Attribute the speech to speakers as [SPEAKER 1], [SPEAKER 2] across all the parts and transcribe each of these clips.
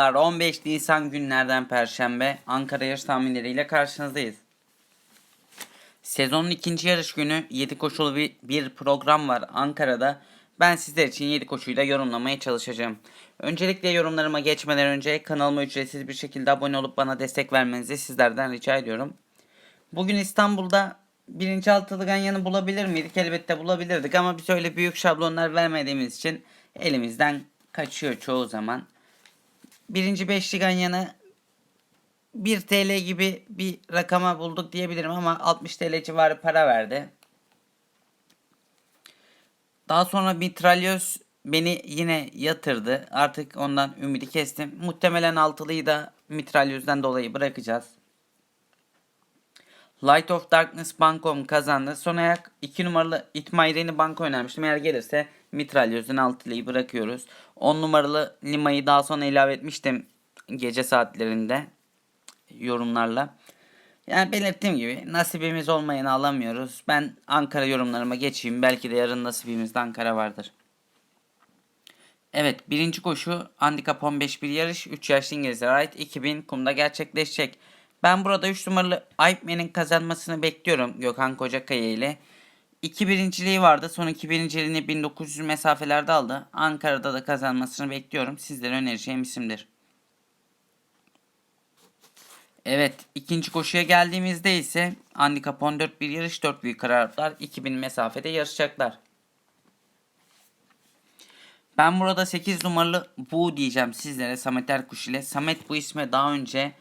[SPEAKER 1] 15 Nisan günlerden Perşembe Ankara yarış tahminleriyle karşınızdayız. Sezonun ikinci yarış günü 7 koşulu bir, program var Ankara'da. Ben sizler için 7 koşuyla yorumlamaya çalışacağım. Öncelikle yorumlarıma geçmeden önce kanalıma ücretsiz bir şekilde abone olup bana destek vermenizi sizlerden rica ediyorum. Bugün İstanbul'da birinci altılı ganyanı bulabilir miydik? Elbette bulabilirdik ama biz öyle büyük şablonlar vermediğimiz için elimizden kaçıyor çoğu zaman. Birinci beşli ganyanı 1 TL gibi bir rakama bulduk diyebilirim ama 60 TL civarı para verdi. Daha sonra mitralyöz beni yine yatırdı. Artık ondan ümidi kestim. Muhtemelen altılıyı da mitralyözden dolayı bırakacağız. Light of Darkness Bankom kazandı. Son ayak 2 numaralı İtmayreni banko önermiştim. Eğer gelirse mitralyözün altılıyı bırakıyoruz. 10 numaralı Lima'yı daha sonra ilave etmiştim gece saatlerinde yorumlarla. Yani belirttiğim gibi nasibimiz olmayanı alamıyoruz. Ben Ankara yorumlarıma geçeyim. Belki de yarın nasibimizde Ankara vardır. Evet birinci koşu handikap 15 bir yarış 3 yaşlı İngilizlere ait 2000 kumda gerçekleşecek. Ben burada 3 numaralı Aypmen'in kazanmasını bekliyorum Gökhan Kocakaya ile. 2 birinciliği vardı. Son 2 birinciliğini 1900 mesafelerde aldı. Ankara'da da kazanmasını bekliyorum. Sizlere önereceğim isimdir. Evet ikinci koşuya geldiğimizde ise handikap 14 bir yarış 4 büyük kararlar 2000 mesafede yarışacaklar. Ben burada 8 numaralı bu diyeceğim sizlere Samet Erkuş ile. Samet bu isme daha önce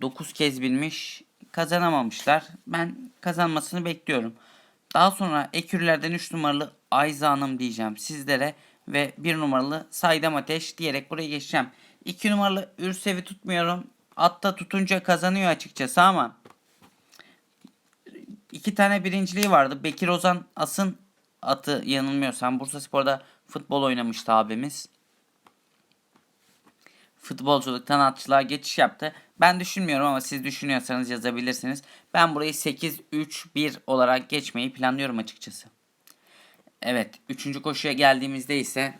[SPEAKER 1] 9 kez bilmiş kazanamamışlar. Ben kazanmasını bekliyorum. Daha sonra ekürlerden 3 numaralı Ayza Hanım diyeceğim sizlere ve 1 numaralı Saydam Ateş diyerek buraya geçeceğim. 2 numaralı Ürsev'i tutmuyorum. Atta tutunca kazanıyor açıkçası ama iki tane birinciliği vardı. Bekir Ozan As'ın atı yanılmıyorsam Bursa Spor'da futbol oynamıştı abimiz. Futbolculuktan atçılığa geçiş yaptı. Ben düşünmüyorum ama siz düşünüyorsanız yazabilirsiniz. Ben burayı 8-3-1 olarak geçmeyi planlıyorum açıkçası. Evet. Üçüncü koşuya geldiğimizde ise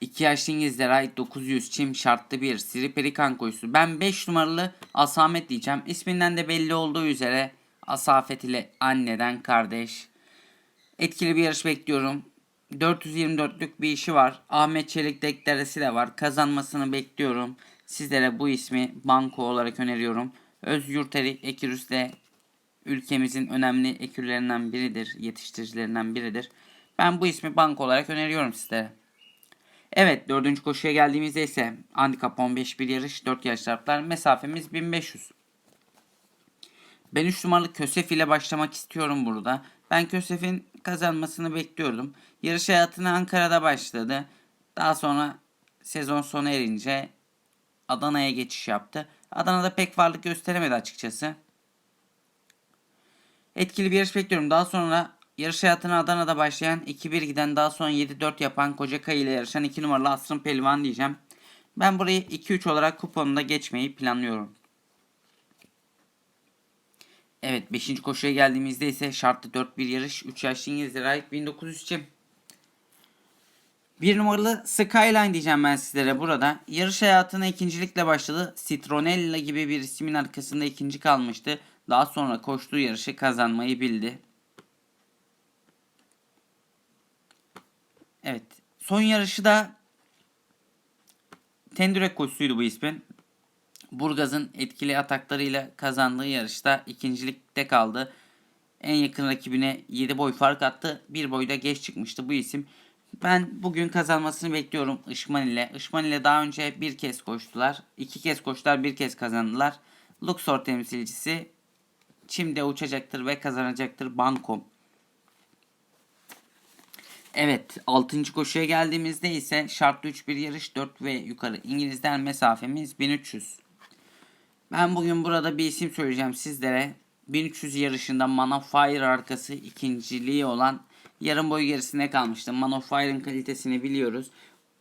[SPEAKER 1] 2 yaşlı İngilizlere ait 900 çim şartlı bir Siri Pelikan koyusu. Ben 5 numaralı Asamet diyeceğim. İsminden de belli olduğu üzere Asafet ile anneden kardeş. Etkili bir yarış bekliyorum. 424'lük bir işi var. Ahmet Çelik deklaresi de var. Kazanmasını bekliyorum. Sizlere bu ismi banko olarak öneriyorum. Özyurteri Ekürüs de ülkemizin önemli ekürlerinden biridir. Yetiştiricilerinden biridir. Ben bu ismi banko olarak öneriyorum sizlere. Evet dördüncü koşuya geldiğimizde ise handikap 15 bir yarış 4 yaş çarplar mesafemiz 1500. Ben 3 numaralı Kösef ile başlamak istiyorum burada. Ben Kösef'in kazanmasını bekliyordum. Yarış hayatına Ankara'da başladı. Daha sonra sezon sona erince Adana'ya geçiş yaptı. Adana'da pek varlık gösteremedi açıkçası. Etkili bir yarış bekliyorum. Daha sonra yarış hayatına Adana'da başlayan 2-1 giden daha sonra 7-4 yapan Kocakay ile yarışan 2 numaralı Asrın Pelivan diyeceğim. Ben burayı 2-3 olarak kuponunda geçmeyi planlıyorum. Evet 5. koşuya geldiğimizde ise şartlı 4-1 yarış 3 yaşlı İngilizlere ait 1900 çim. Bir numaralı Skyline diyeceğim ben sizlere burada. Yarış hayatına ikincilikle başladı. Citronella gibi bir ismin arkasında ikinci kalmıştı. Daha sonra koştuğu yarışı kazanmayı bildi. Evet. Son yarışı da Tendürek koşusuydu bu ismin. Burgaz'ın etkili ataklarıyla kazandığı yarışta ikincilikte kaldı. En yakın rakibine 7 boy fark attı. Bir boyda geç çıkmıştı bu isim. Ben bugün kazanmasını bekliyorum Işman ile. Işman ile daha önce bir kez koştular. iki kez koştular bir kez kazandılar. Luxor temsilcisi Çim'de uçacaktır ve kazanacaktır Bankom. Evet 6. koşuya geldiğimizde ise şartlı 3 bir yarış 4 ve yukarı İngilizler mesafemiz 1300. Ben bugün burada bir isim söyleyeceğim sizlere. 1300 yarışında Man of Fire arkası ikinciliği olan yarım boy gerisine kalmıştı. Man of Fire'ın kalitesini biliyoruz.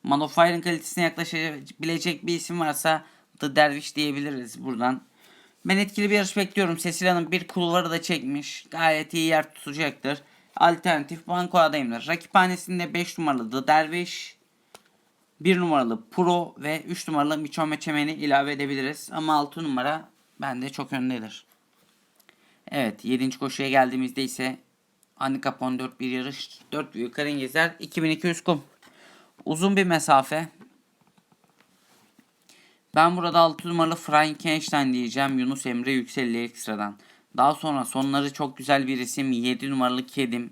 [SPEAKER 1] Man of Fire'ın kalitesine yaklaşabilecek bir isim varsa The Dervish diyebiliriz buradan. Ben etkili bir yarış bekliyorum. Sesil Hanım bir kulvarı da çekmiş. Gayet iyi yer tutacaktır. Alternatif banko adayımdır. Rakiphanesinde 5 numaralı The Dervish. 1 numaralı Pro ve 3 numaralı Michome Çemen'i ilave edebiliriz. Ama 6 numara bende çok öndedir. Evet 7. koşuya geldiğimizde ise Handicap 14 bir yarış 4 büyük karın gezer 2200 kum. Uzun bir mesafe. Ben burada 6 numaralı Frankenstein diyeceğim Yunus Emre Yüksel'li ilk sıradan. Daha sonra sonları çok güzel bir isim 7 numaralı Kedim.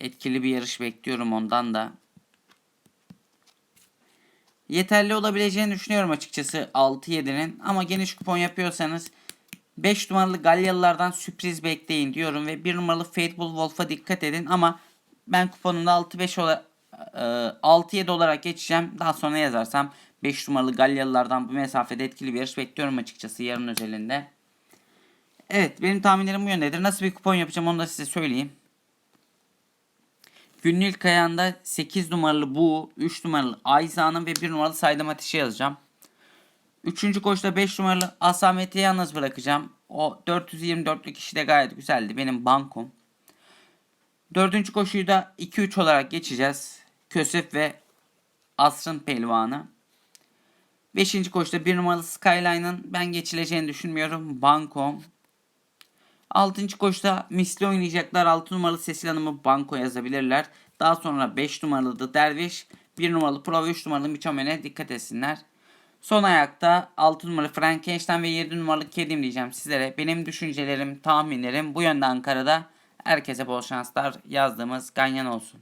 [SPEAKER 1] Etkili bir yarış bekliyorum ondan da. Yeterli olabileceğini düşünüyorum açıkçası 6-7'nin ama geniş kupon yapıyorsanız 5 numaralı Galyalılardan sürpriz bekleyin diyorum ve 1 numaralı Faithful Wolf'a dikkat edin ama ben kuponumda 6-5 olarak 6-7 olarak geçeceğim. Daha sonra yazarsam 5 numaralı Galyalılardan bu mesafede etkili bir yarış bekliyorum açıkçası yarın özelinde. Evet benim tahminlerim bu yöndedir. Nasıl bir kupon yapacağım onu da size söyleyeyim. Günün ilk ayağında 8 numaralı bu, 3 numaralı Ayza'nın ve 1 numaralı Saydam Ateş'i yazacağım. Üçüncü koşuda 5 numaralı Asamet'i yalnız bırakacağım. O 424'lük kişi de gayet güzeldi. Benim bankom. Dördüncü koşuyu da 2-3 olarak geçeceğiz. Kösef ve Asrın Pelvanı. Beşinci koşuda 1 numaralı Skyline'ın ben geçileceğini düşünmüyorum. Bankom. Altıncı koşuda misli oynayacaklar. 6 numaralı Sesil Hanım'ı banko yazabilirler. Daha sonra 5 numaralı The Derviş, 1 numaralı Pro ve 3 numaralı Michomen'e dikkat etsinler. Son ayakta 6 numaralı Frankenstein ve 7 numaralı Kedim diyeceğim sizlere. Benim düşüncelerim, tahminlerim bu yönde Ankara'da. Herkese bol şanslar yazdığımız ganyan olsun.